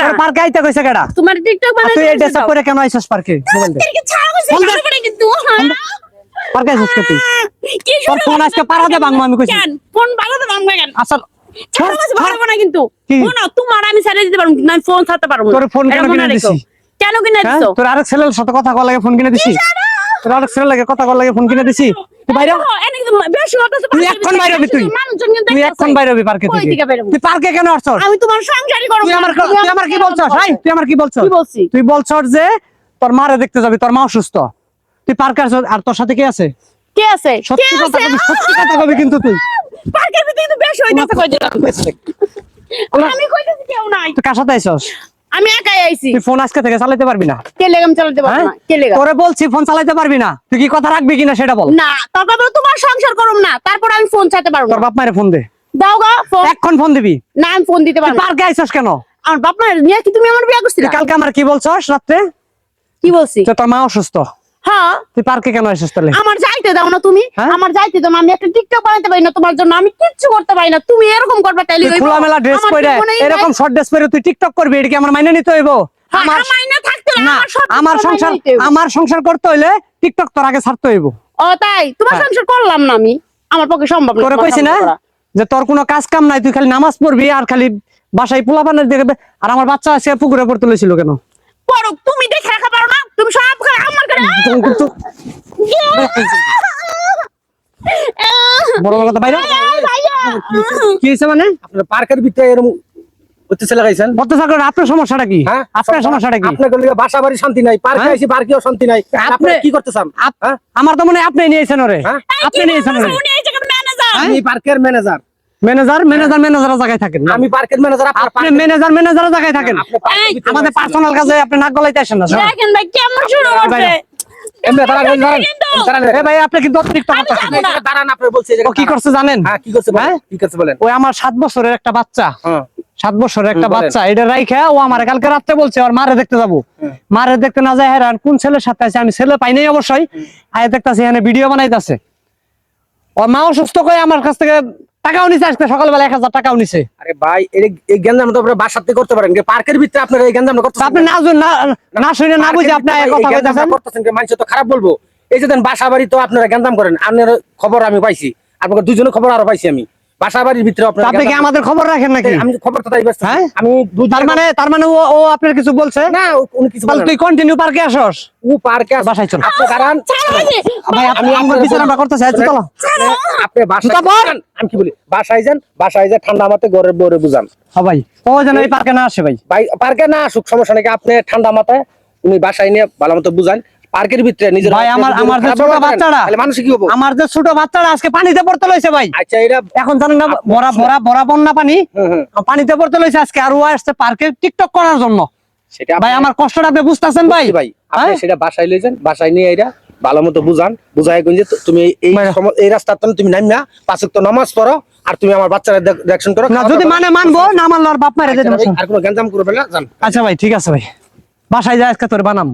কেডা? পার্কে আইতে কইছে কেডা? তোমার টিকটক বানাই তুই এই ড্রেস করে কেন আইছস পার্কে মোবাইল দে। ফোন দে। কানে কিন্তু হ্যাঁ। পার্কে আইছস কে তুই? কি তোর ফোন আজকে পাড়া দে ভাঙবো আমি কইছি। কেন? ফোন বাজাতে ভাঙবে কেন? আচ্ছা ছাড়া কইছে ভাঙবো না কিন্তু? শোনো তোমার আমি ছেড়ে দিতে পারব আমি ফোন ছাড়তে পারব। না তোর ফোন কেন কিনে। দিছি? কেন কিনে হ্যাঁ? দিছো? তোর আরেক ছেলের সাথে কথা কল লাগে ফোন কিনে দিছি তোর আরেক ছেলের লাগে কথা কল লাগে ফোন কিনে দিছি বাইরে তুই এখন বাইরে হবি তুই। তুই এখন বাইরে হবি পার্কে থেকে। থেকে তুই পার্কে কেন আসছস? আমি তোমার সংসারই করব তুই আমার তুই আমার কি বলছস? হাই তুই আমার কি বলছস? তুই বলছস যে তোর মারে দেখতে যাবি তোর মা অসুস্থ। তুই পার্কে আসছস আর তোর সাথে কে আছে? কে আছে? সত্যি কথা আছে? সত্যি কথা কবি কিন্তু তুই। পার্কের ভিতরে কিন্তু বেশি হইতাছে। কই দিলাম আমি কইতেছি কেউ নাই। তুই কার সাথে আইছস? আমি একাই আইছি। তুই ফোন আজকে থেকে চালাতে পারবি না? কে লেগাম চালাতে পারব হ্যাঁ? না কে লেগা তোরে বলছি ফোন চালাতে পারবি না। তুই কি কথা রাখবি কিনা সেটা বল। না তারপর বলো তোমার সংসার করুম না তারপর আমি ফোন চাইতে পারব তোর বাপ মায়ের ফোন দে। দাও গা ফোন এখন ফোন দিবি। না আমি ফোন দিতে পারব না। পার্কে আইছস কেন? আমার বাপ মায়ের নিয়ে কি তুমি আমার বিয়ে করছিলা? তুই কালকে আমার কি বলছস রাত্রে? কি বলছি? যে তোর মা অসুস্থ। হ্যাঁ। তুই পার্কে কেন আইছস তাহলে? আমার যাইতে দাও না তুমি। হ্যাঁ? আমার যাইতে দাও আমি একটা টিকটক বানাতে পারি না তোমার জন্য আমি কিচ্ছু করতে পারি না। তুমি এরকম করবে তাইলে? খোলামেলা ড্রেস পরে এরকম শর্ট ড্রেস পরে তুই টিকটক করবি এটা কি আমার মাইনে নিতে হইব? হ্যাঁ, আমার আমার না থাকতে না আমার সংসার মাইনে। আমার সংসার করতে হইলে টিকটক তোর আগে ছাড়তে হইব। ও তাই? তোমার হ্যাঁ। সংসার করলাম না আমি। আমার পক্ষে সম্ভব না তোরে কইছি না যে তোর কোনো কাজ কাম নাই তুই খালি নামাজ পড়বি আর খালি বাসায় পোলা পানের দেখবে আর আমার বাচ্চা আছে পুকুরে পড়তে লইছিল কেন? পড়ো তুমি দেখে রাখা পারো না। তুমি সব আমার কিন্তু বড় বড় কথা বাইরে। কি হয়েছে মানে? আপনার পার্কের ভিতরে এরকম হচ্ছে লাগাইছেন বলতে থাকুন আপনার সমস্যাটা কি? হ্যাঁ? আপনার সমস্যাটা কি? আপনার গলিতে বাসা বাড়ি শান্তি নাই পার্কে হ্যাঁ? আইছি পার্কেও শান্তি নাই। আপনি- আপনি কি করতে চান আপ- হ্যাঁ? আমার তো মনে হয় আপনি নিয়েছেন ওরে? আপনি নিয়েছেন ওরে। উনি এই জায়গার ম্যানেজার আমি পার্কের ম্যানেজার ম্যানেজার ম্যানেজার ম্যানেজার জায়গায় থাকেন না। আমি পার্কের ম্যানেজার আপনার আপনি ম্যানেজার ম্যানেজার জায়গায় থাকেন। আপনি পার্কের এই, ভিতরে আমাদের পার্সোনাল কাজে আপনি নাক গলাইতে আসেন না দেখেন ভাই কেমন শুরু করছে। বাইরে। এমনি দাঁড়ান, দাঁড়ান, দাঁড়ান, কিন্তু। দাঁড়ান, এ ভাই আপনি কিন্তু অতিরিক্ত কথা যাব আপনি না। এখানে দাঁড়ান, আপনি বলছি, এই ও জায়গায় কি দাঁড়ান। করছে জানেন হ্যাঁ, কি করছে বলেন? হ্যাঁ? কি করছে বলেন? ওই আমার সাত বছরের একটা বাচ্চা হ্যাঁ। সাত বছরের একটা বাচ্চা এটা রাইখা ও আমার কালকে রাত্রে বলছে মারে দেখতে যাব। মারে দেখতে না যায় কোন ছেলের সাথে আছে আমি ছেলে পাই নাই অবশ্যই আয় দেখতেছি এখানে ভিডিও বানাইতেছে ওর মা অসুস্থ করে আমার কাছ থেকে টাকাও নিছে আজকে সকালবেলা এক হাজার টাকাও নিছে। আরে ভাই এই- তো আপনারা বাসাতে করতে পারেন পার্কের ভিতরে আপনারা এই আপনি না। না না শুনে না বুঝে আপনি পার্কের এই ভিতরে কথা এই করতেছেন মানুষ তো খারাপ বলব। এই যে দেন বাসা বাড়ি তো আপনারা গ্যাঞ্জাম করেন আপনার খবর আমি পাইছি। আপনাকে দুজনের খবর আরও পাইছি আমি। বাসা বাড়ির ভিতরে আপনি কি আমাদের খবর রাখেন নাকি? আমি খবর তো তাই ব্যস্ত। হ্যাঁ? আমি তার মানে তার মানে ও আপনার কিছু বলছে? না উনি কিছু তুই কন্টিনিউ পার্কে আসস? ও পার্কে। বাসায় চল। আপনি দাঁড়ান। ভাই আপনি আমার বিচার আমরা করতেছি আচ্ছা চলো। আপনি বাসায় যান। আমি কি বলি? বাসায় যান বাসায় যান ঠান্ডা মাথায় ঘরের বরে বুঝান। হ্যাঁ ভাই। ও যেন এই পার্কে না আসে ভাই। ভাই পার্কে না আসুক সমস্যা নাকি আপনি ঠান্ডা মাথায় উনি বাসায় নিয়ে ভালো মতো বুঝান। পার্কের ভিতরে নিজের ভাই আমার আমার যে ছোট বাচ্চাটা মানুষ কি হব? আমার যে ছোট বাচ্চাটা আজকে পানিতে পড়তে লইছে ভাই। আচ্ছা এটা এখন জানেন না ভরা ভরা ভরা বন্যা পানি। পানিতে পড়তে লইছে আজকে আর ও আসছে পার্কে টিকটক করার জন্য। সেটা ভাই আমার কষ্টটা আপনি বুঝতেছেন ভাই। ভাই। আপনি হ্যাঁ? সেটা বাসায় লই যান বাসায় নিয়ে এরা ভালো মতো বুঝান। বুঝাই গুঞ্জে তুমি এই- এই ভাইরা। সম- এই রাস্তা তুমি নামিয়া পাঁচক তো নামাজ পড়ো আর তুমি আমার বাচ্চারা দেখশন করো না যদি মানে। মানবো না মানলো আর বাপ মারে আচ্ছা ভাই, আর কোনো গ্যাঞ্জাম করবে না জান আচ্ছা ভাই ঠিক আছে ভাই। বাসায় যায় আজকে তোর বানাম।